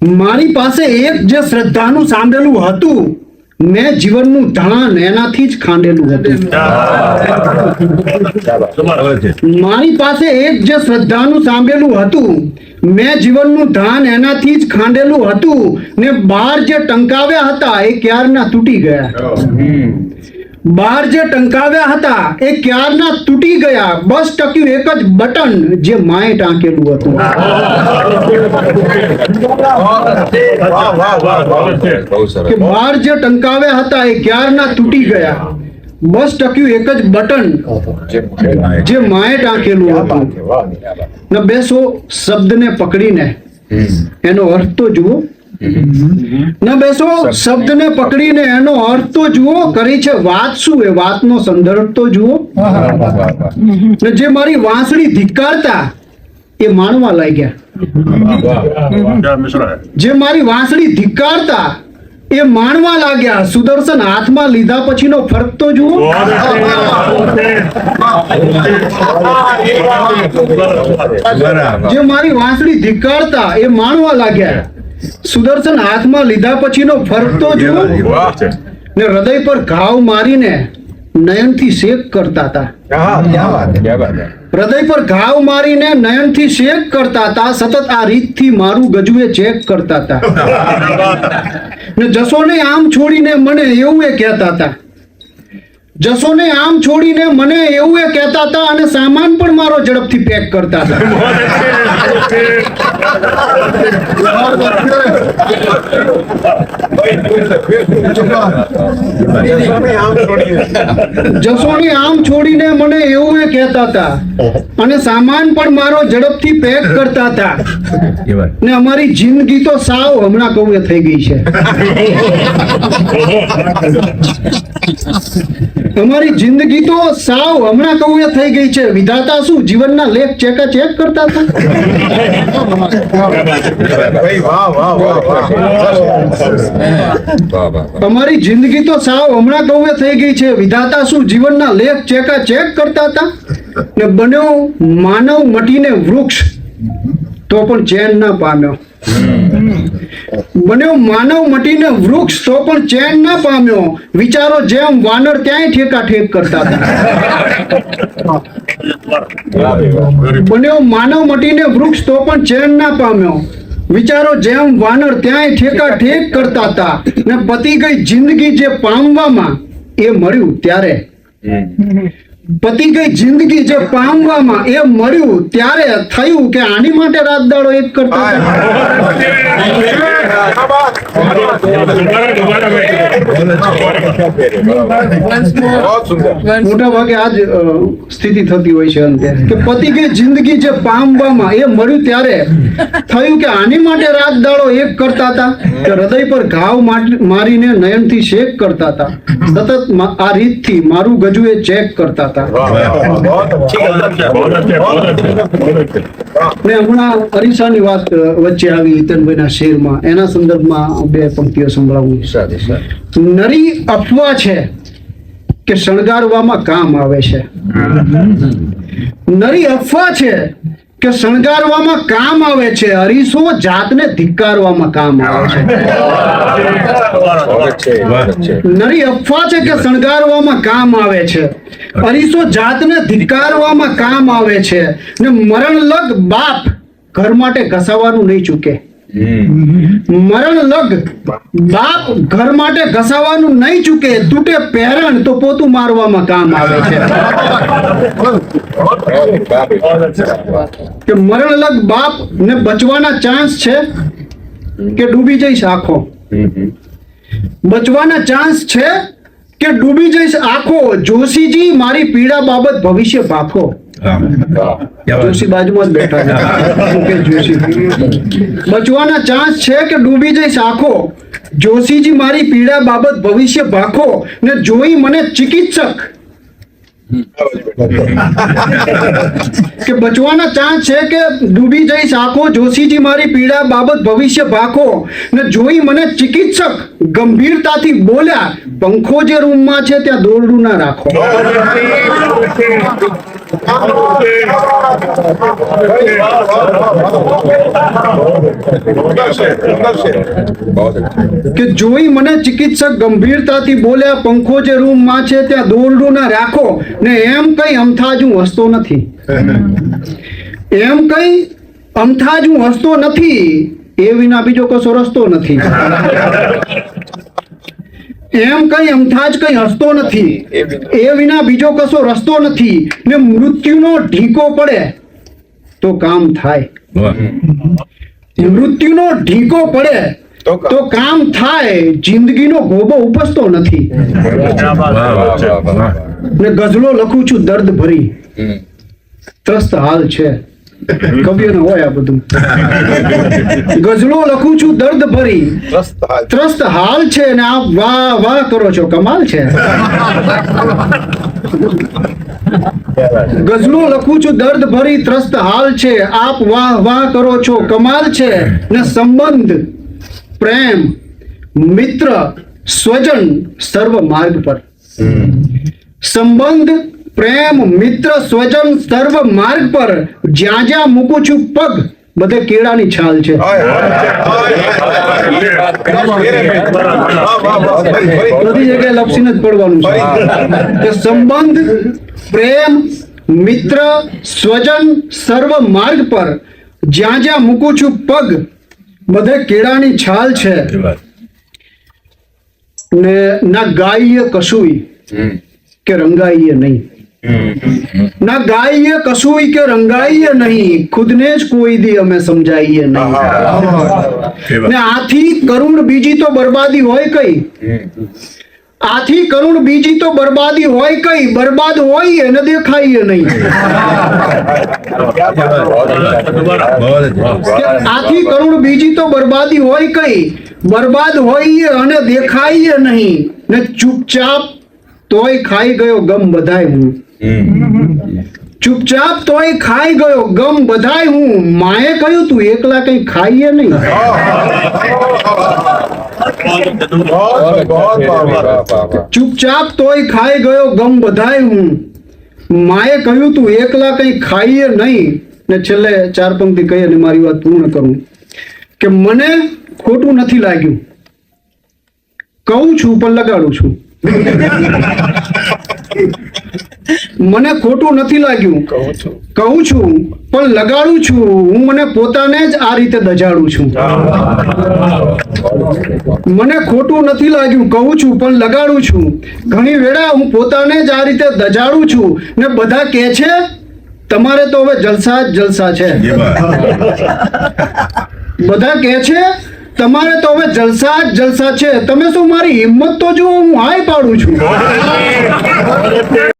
મારી પાસે એક જે શ્રદ્ધાનું સાંભળેલું હતું, મેં જીવનનું ધણાન એનાથી જ ખાંડેલું હતું. મારી પાસે એક જે શ્રદ્ધાનું સાંભળેલું હતું, મેં જીવનનું ધાણ એનાથી જ ખાંડેલું હતું ને બાર જે ટંકાવ્યા હતા એ ક્યારના તૂટી ગયા. બાર જે ટંકાવ્યા હતા એ ક્યારના તૂટી ગયા? બસ ટક્યું એક જ બટન જે માએ ટાંકેલું હતું. કે બાર જે ટંકાવ્યા હતા એ ક્યારના તૂટી ગયા? બસ ટક્યું એક જ બટન જે માએ ટાંકેલું હતું. ને બેસો શબ્દને પકડીને. એનો અર્થ તો જુઓ ન બેસો શબ્દને પકડીને એનો અર્થ તો જુઓ કરી છે વાત શું એ? વાતનો સંદર્ભ તો જુઓ. જે મારી વાંસળી ધિક્કારતા એ માણવા લાગ્યા. જે મારી વાંસળી ધિક્કારતા એ માણવા લાગ્યા. સુદર્શન હાથમાં લીધા પછીનો ફરક તો જુઓ. જે મારી વાંસળી ધિક્કારતા એ માણવા લાગ્યા. સુદર્શન હાથમાં લીધા પછીનો ફરતો જુઓ ને હૃદય પર ઘાવ મારીને નયનથી શેક કરતા હતા. હૃદય પર ઘાવ મારીને નયનથી શેક કરતા હતા. સતત આ રીતથી મારું ગજુએ ચેક કરતા હતા. ને જસોને આમ છોડીને મને એવું એ કહેતા હતા. જસોને આમ છોડીને મને એવું એ કહેતા હતા અને સામાન પણ મારો ઝડપથી પેક કરતા હતા. જસોને આમ છોડીને મને એવું એ કહેતા હતા અને સામાન પણ મારો ઝડપથી પેક કરતા હતા. ને અમારી જિંદગી તો સાવ હમણાં કહું એ થઈ ગઈ છે. અમારી જિંદગી તો સાવ હમણાં કહું એ થઈ ગઈ છે. વિધાતા શું? જીવનના લેખ ચેકા ચેક કરતા હતા? વાહ જિંદગી તો સાવ હમણાં કહું એ થઈ ગઈ છે. વિધાતા શું? જીવનના લેખ ચેક ચેક કરતા હતા? ને બન્યો માનવ મટીને વૃક્ષ. તો પણ ચેન ના પામ્યો. બન્યો માનવ મટીને વૃક્ષ તો પણ ચેન ના પામ્યો. વિચારો જેમ વાનર ત્યાંય ઠેકા ઠેક કરતા હતા. બન્યો માનવ મટીને વૃક્ષ તો પણ ચેન ના પામ્યો. વિચારો જેમ વાનર ત્યાંય ઠેકા ઠેક કરતા હતા ને પતી ગઈ જિંદગી જે પામવામાં એ મળ્યું ત્યારે. પતી ગઈ જિંદગી જે પામવામાં એ મળ્યું ત્યારે થયું કે આની માટે રાત દાડો એક કરતા. મોટા ભાગે આ જ સ્થિતિ થતી હોય છે અંતે. કે પતિ કે જિંદગી જે પામવામાં એ મળ્યું ત્યારે થયું કે આની માટે રાત દાડો એક કરતા હતા? કે હૃદય પર ઘાવ મારીને નયનથી શેક કરતા હતા? સતત આ રીતથી મારું ગજુ એ ચેક કરતા હતા. ને હમણાં અરીસાની વાત વચ્ચે આવી હિતનભાઈના શેરમાં. એના સંદર્ભમાં બે પંક્તિઓ સંભળાવું. નરી અફવા છે કે શણગારવામાં કામ આવે છે. નરી અફવા છે કે શણગારવામાં કામ આવે છે. અરીસો જાતને ધિક્કારવામાં કામ આવે છે. નરી અફવા છે કે શણગારવામાં કામ આવે છે. અરીસો જાતને ધિક્કારવામાં કામ આવે છે. ને મરણ લગ બાપ ઘર માટે ઘસાવાનું નહીં ચૂકે. મરણ લગ. બાપ ઘર માટે ઘસાવાનું નહીં ચૂકે, તૂટે પેરણ તો પોતું મારવામાં કામ આવે છે. કે મરણ લગ બાપ ને બચવાના ચાન્સ છે કે ડૂબી જઈશ આખો? બચવાના ચાન્સ છે કે ડૂબી જઈશ આખો? જોશીજી, મારી પીડા બાબત ભવિષ્ય ભાખો જોશી બાજુમાં જ બેઠા છે. મુકેશ જોશી. બચવાના ચાન્સ છે કે ડૂબી જઈશ આખો. જોશીજી મારી પીડા બાબત ભવિષ્ય ભાખો ને જોઈ મને ચિકિત્સક. કે બચવાના ચાન્સ છે કે ડૂબી જઈશ આખો. જોશીજી મારી પીડા બાબત ભવિષ્ય ભાખો ને જોઈ મને ચિકિત્સક. ગંભીરતાથી બોલ્યા પંખો જે રૂમમાં છે ત્યાં દોરડું ના રાખો. કે જોઈ મને ચિકિત્સક ગંભીરતાથી બોલ્યા, પંખો જે રૂમમાં છે ત્યાં દોરડું ના રાખો ને એમ કઈ અમથાજ હું હસતો નથી. એમ કઈ અમથાજ હું હસતો નથી, એ વિના બીજો કશો રસ્તો નથી. એમ કઈ અમથાજ કઈ હસતો નથી. એ વિના. બીજો કશો રસ્તો નથી. ને મૃત્યુનો ઢીકો પડે તો કામ થાય. મૃત્યુનો ઢીકો પડે તો કામ. થાય. જિંદગીનો ગોબો ઉપસતો નથી. ને ગઝલો લખું છું દર્દ ભરી ત્રસ્ત હાલ છે. કવિઓને હોય આ બધું ગઝલો લખું છું દર્દ ભરી ત્રસ્ત હાલ છે ને આપ વાહ વાહ કરો છો કમાલ છે ગઝલો લખું છું દર્દ ભરી ત્રસ્ત હાલ છે આપ વાહ વાહ કરો છો કમાલ છે ને સંબંધ પ્રેમ મિત્ર સ્વજન સર્વ માર્ગ પર સંબંધ પ્રેમ મિત્ર સ્વજન સર્વ માર્ગ પર જ્યાં જ્યાં મૂકું છું પગ બધે કેળાની છાલ છે. બધી જગ્યાએ લપસીને જ પડવાનું છે. સંબંધ પ્રેમ મિત્ર સ્વજન સર્વ માર્ગ પર જ્યાં જ્યાં મૂકું છું પગ બધે કેળાની છાલ છે. ને ના ગાઈએ કશુંય કે રંગાઈએ નહીં. ના ગાઈએ કશુંય કે રંગાઈએ નહીં ખુદને જ કોઈ દી અમે સમજાઈએ નહીં. ને આથી કરુણ બીજી તો બરબાદી હોય કઈ? આથી કરુણ બીજી તો બરબાદી હોય કઈ? બરબાદ હોય એને દેખાઈએ નહીં. આથી કરુણ બીજી તો બરબાદી હોય કઈ? બરબાદ હોઈએ અને દેખાઈએ નહીં. ને ચૂપચાપ તોય ખાઈ ગયો ગમ બધાય હું. ચૂપચાપ તોય ખાઈ ગયો. ગમ બધાય હું. માએ કહ્યું, તું એકલા કઈ ખાઈએ નહીં. ચૂપચાપ તોય ખાઈ ગયો. ગમ બધાય હું. માએ કહ્યું, તું એકલા કઈ ખાઈએ નહીં. ને છેલ્લે ચાર પંક્તિ કહી અને મારી વાત પૂર્ણ કરું. કે મને ખોટું નથી લાગ્યું. કહું છું, પણ લગાડું છું. મને ખોટું નથી લાગ્યું. કહું છું. પણ લગાડું છું. હું મને પોતાને જ આ રીતે દજાડું છું. મને ખોટું નથી લાગ્યું. કહું છું પણ લગાડું છું. ઘણી વેળા હું પોતાને જ આ રીતે દજાડું છું ને બધા કહે છે તમારે તો હવે જલસા જ જલસા છે. બધા કહે છે તમારે તો હવે જલસા જ જલસા છે. તમે શું મારી હિંમત તો જુઓ હું હાય પાડું છું.